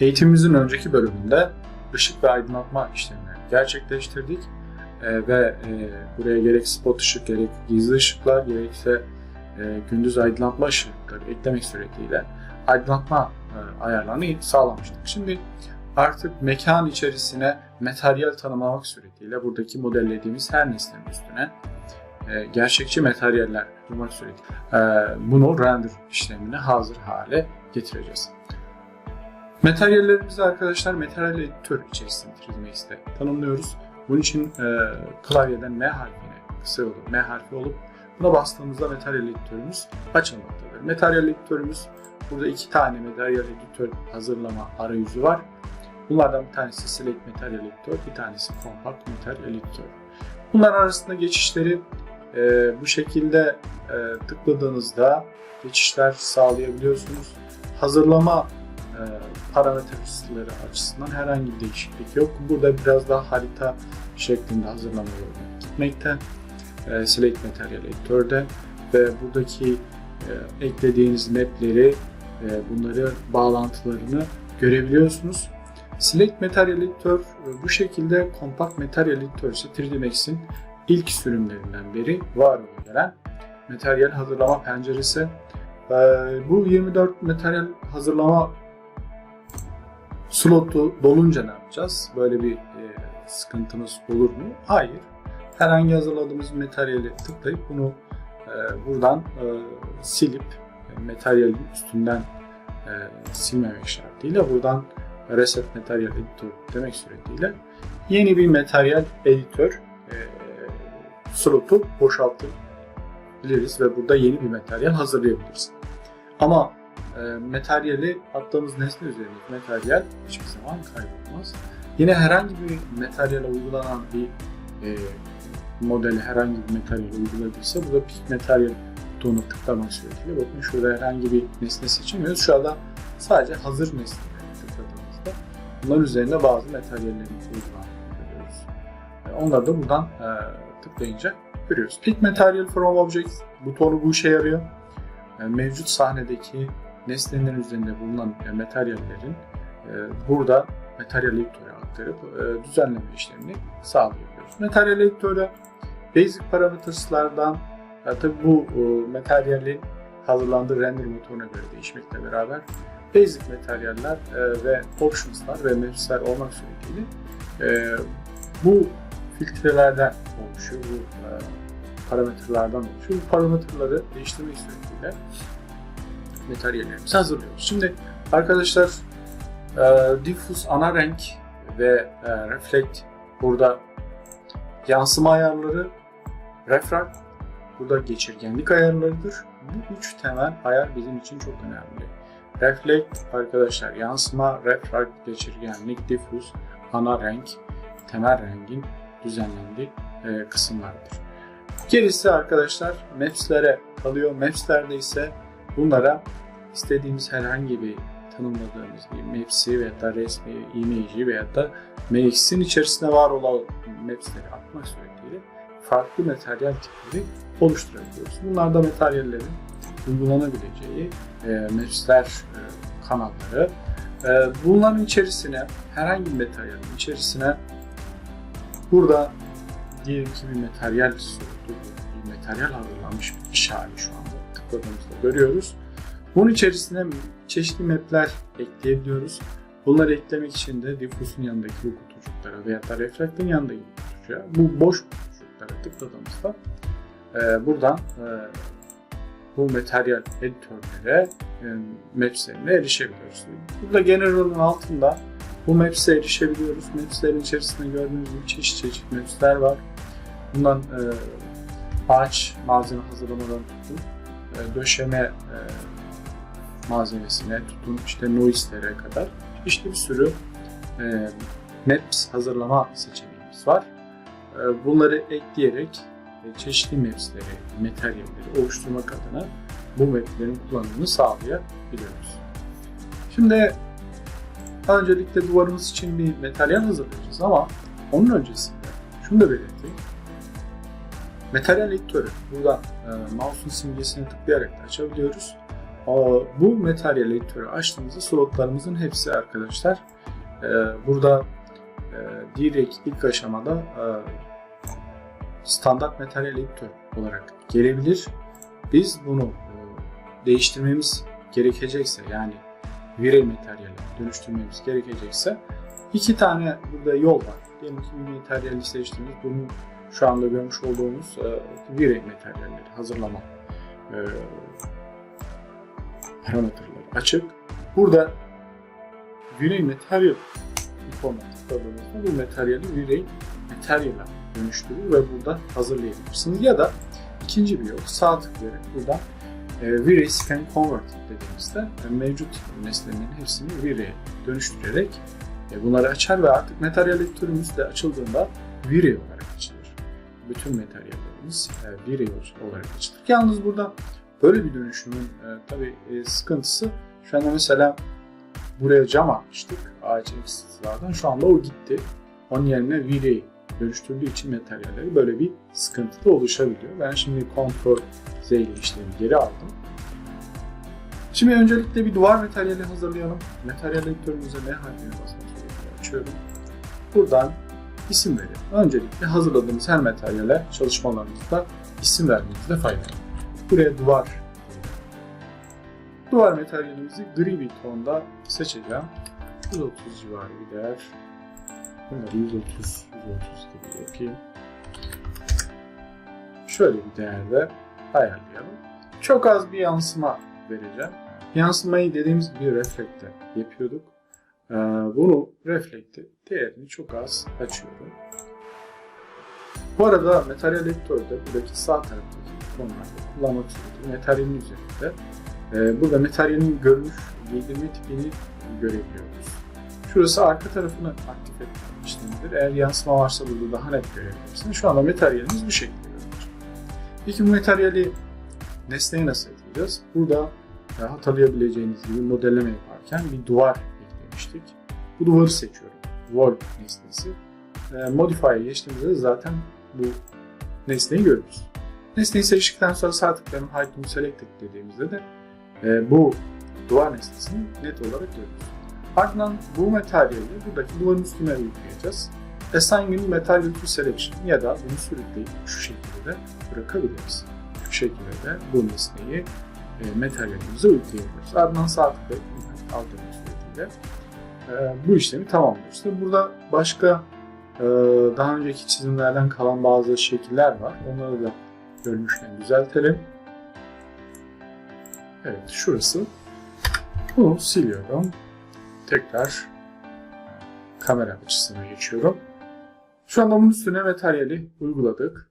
Eğitimimizin önceki bölümünde ışık ve aydınlatma işlemlerini gerçekleştirdik. Ee, ve e, buraya gerek spot ışık, gerek gizli ışıklar, gerekse e, gündüz aydınlatma ışıkları eklemek suretiyle aydınlatma e, ayarlarını sağlamıştık. Şimdi artık mekan içerisine materyal tanımlamak suretiyle buradaki modellediğimiz her nesnenin üstüne e, gerçekçi materyaller bulmak suretiyle e, bunu render işlemine hazır hale getireceğiz. Materyallerimizi arkadaşlar materyal editör içerisinde 3Dmax'te tanımlıyoruz. Bunun için e, klavyeden M harfine kısa yolu M harfi olup buna bastığımızda materyal editörümüz açılmaktadır. Materyal editörümüz burada iki tane materyal editör hazırlama arayüzü var. Bunlardan bir tanesi Select Material Editor, bir tanesi Compact Material Editor. Bunlar arasında geçişleri e, bu şekilde e, tıkladığınızda geçişler sağlayabiliyorsunuz. Hazırlama e, parametreleri açısından herhangi bir değişiklik yok. Burada biraz daha harita şeklinde hazırlama yoluna gitmekte. E, Select Material Editor'de ve buradaki e, eklediğiniz mapleri, e, bunları bağlantılarını görebiliyorsunuz. Select Material Editor e, bu şekilde Compact Material Editor ise 3D Max'in ilk sürümlerinden beri var olarak gelen materyal hazırlama penceresi. E, Bu 24 materyal hazırlama slotu dolunca ne yapacağız? Böyle bir e, sıkıntımız olur mu? Hayır. Herhangi hazırladığımız materyali tıklayıp bunu e, buradan e, silip e, materyalin üstünden e, silmemek şartıyla buradan reset materyal editör demek suretiyle yeni bir materyal editör e, slotu boşaltabiliriz ve burada yeni bir materyal hazırlayabiliriz. Ama e, materyali attığımız nesne üzerindeki materyal hiçbir zaman kaybolmaz. Yine herhangi bir materyale uygulanan bir e, modeli herhangi bir materyal uyguladıysa burada pick materyal butonuna tıklamak suretiyle bakın şurada herhangi bir nesne seçemiyoruz. Şu anda sadece hazır nesneleri tıkladığımızda bunların üzerinde bazı materyallerin uygulandığını görüyoruz. E, onları da buradan e, tıklayınca görüyoruz. Pick material from object butonu bu işe yarıyor. E, mevcut sahnedeki nesnelerin üzerinde bulunan materyallerin e, burada materyal editörü aktarıp e, düzenleme işlemini sağlayabiliyoruz. Materyal editörü basic parametreslardan tabi bu e, materyalin hazırlandığı render motoruna göre değişmekle beraber basic materyaller ve optionslar ve maps'ler olmak suretiyle bu filtrelerden oluşuyor, bu parametrelerden oluşuyor. Bu parametreleri değiştirmek suretiyle materyallerimizi hazırlıyoruz. Şimdi arkadaşlar e, diffuse ana renk ve e, reflect burada yansıma ayarları, refract burada geçirgenlik ayarlarıdır. Bu üç temel ayar bizim için çok önemli. Reflect arkadaşlar yansıma, refract, geçirgenlik, diffuse, ana renk, temel rengin düzenlendiği e, kısımlardır. Gerisi arkadaşlar maps'lere kalıyor. Maps'lerde ise bunlara istediğimiz herhangi bir tanımladığımız bir maps'i veya da resmi, image'i veya da MX'in içerisinde var olan maps'leri atmak suretiyle farklı materyal tipleri oluşturabiliyoruz. Bunlar da materyallerin uygulanabileceği e, maps'ler e, kanalları. E, bunların içerisine herhangi bir materyalin içerisine burada diyelim ki bir materyal bir materyal hazırlanmış bir iş hali şu anda tıkladığımızda görüyoruz. Bunun içerisine çeşitli mapler ekleyebiliyoruz. Bunları eklemek için de diffuse'un yanındaki bu kutucuklara veya da reflect'in yanındaki kutucuğa bu boş kutucuklara tıkladığımızda e, buradan e, bu materyal editörlere e, maps'lerine erişebiliyoruz. Burada general'ın altında bu maps'e erişebiliyoruz. Maps'lerin içerisinde gördüğünüz gibi çeşit çeşit maps'ler var. Bundan e, ağaç malzeme hazırlamadan tutun, e, döşeme e, malzemesine tutun işte noise'lere kadar çeşitli bir sürü e, maps hazırlama seçeneğimiz var. E, bunları ekleyerek e, çeşitli maps'leri, materyalleri oluşturmak adına bu maplerin kullanımını sağlayabiliyoruz. Şimdi öncelikle duvarımız için bir materyal hazırlayacağız ama onun öncesinde şunu da belirteyim. Materyal editörü buradan e, mouse'un simgesini tıklayarak da açabiliyoruz. Aa, Bu metal editörü açtığımızda slotlarımızın hepsi arkadaşlar e, burada e, direkt ilk aşamada e, standart metal editör olarak gelebilir. Biz bunu e, değiştirmemiz gerekecekse yani virey materyale dönüştürmemiz gerekecekse iki tane burada yol var. Diyelim ki bir materyali seçtiğimiz bunu şu anda görmüş olduğumuz e, virey materyalleri hazırlama e, parametreleri açık. Burada virey materyal ikonuna tıkladığımızda bu materyali virey materyale dönüştürür ve burada hazırlayabilirsiniz. Ya da ikinci bir yol sağ tıklayarak buradan e, Virey Scan Convert dediğimizde e, mevcut nesnelerin hepsini Virey'e dönüştürerek e, bunları açar ve artık materyal editörümüz de açıldığında Virey olarak açılır. Bütün materyallerimiz e, Virey olarak açılır. Yalnız burada böyle bir dönüşümün e, tabii e, sıkıntısı şu anda mesela buraya cam atmıştık ağaç ekstradan şu anda o gitti. Onun yerine Virey dönüştürdüğü için materyalleri böyle bir sıkıntı da oluşabiliyor. Ben şimdi Ctrl Z ile işlemi geri aldım. Şimdi öncelikle bir duvar materyali hazırlayalım. Materyal editörümüze ne harfine basmak gerekiyor? Açıyorum. Buradan isim verelim. Öncelikle hazırladığımız her materyale çalışmalarımızda isim vermemizde fayda var. Buraya duvar. Duvar materyalimizi gri bir tonda seçeceğim. 130 civarı bir değer. Bunları 130, 130 gibi yapayım. Şöyle bir değerde ayarlayalım. Çok az bir yansıma vereceğim. Yansımayı dediğimiz gibi reflekte yapıyorduk. Ee, bunu reflekte değerini çok az açıyorum. Bu arada materyal editörde buradaki sağ taraftaki konularda kullanmak istediğim materyalin üzerinde e, burada materyalin görünüş giydirme tipini görebiliyoruz. Şurası arka tarafını aktif etme. Eğer yansıma varsa burada daha net görebilirsiniz. Şu anda materyalimiz bu şekilde görünüyor. Peki bu materyali nesneye nasıl ekleyeceğiz? Burada e, hatırlayabileceğiniz gibi modelleme yaparken bir duvar. Bu duvarı seçiyorum. Wall nesnesi. E, Modify'e geçtiğimizde zaten bu nesneyi görürüz. Nesneyi seçtikten sonra sağ tıklayalım Hide to Select dediğimizde de e, bu duvar nesnesini net olarak görürüz. Ardından bu materyali buradaki duvarın üstüne yükleyeceğiz. Assign new material to selection ya da bunu sürükleyip şu şekilde de bırakabiliriz. Şu şekilde de bu nesneyi e, materyalimize yükleyebiliriz. Ardından sağ tıklayıp suretiyle e, bu işlemi tamamlıyoruz. Burada başka e, daha önceki çizimlerden kalan bazı şekiller var. Onları da görmüşken düzeltelim. Evet şurası. Bunu siliyorum tekrar kamera açısına geçiyorum. Şu anda bunun üstüne materyali uyguladık.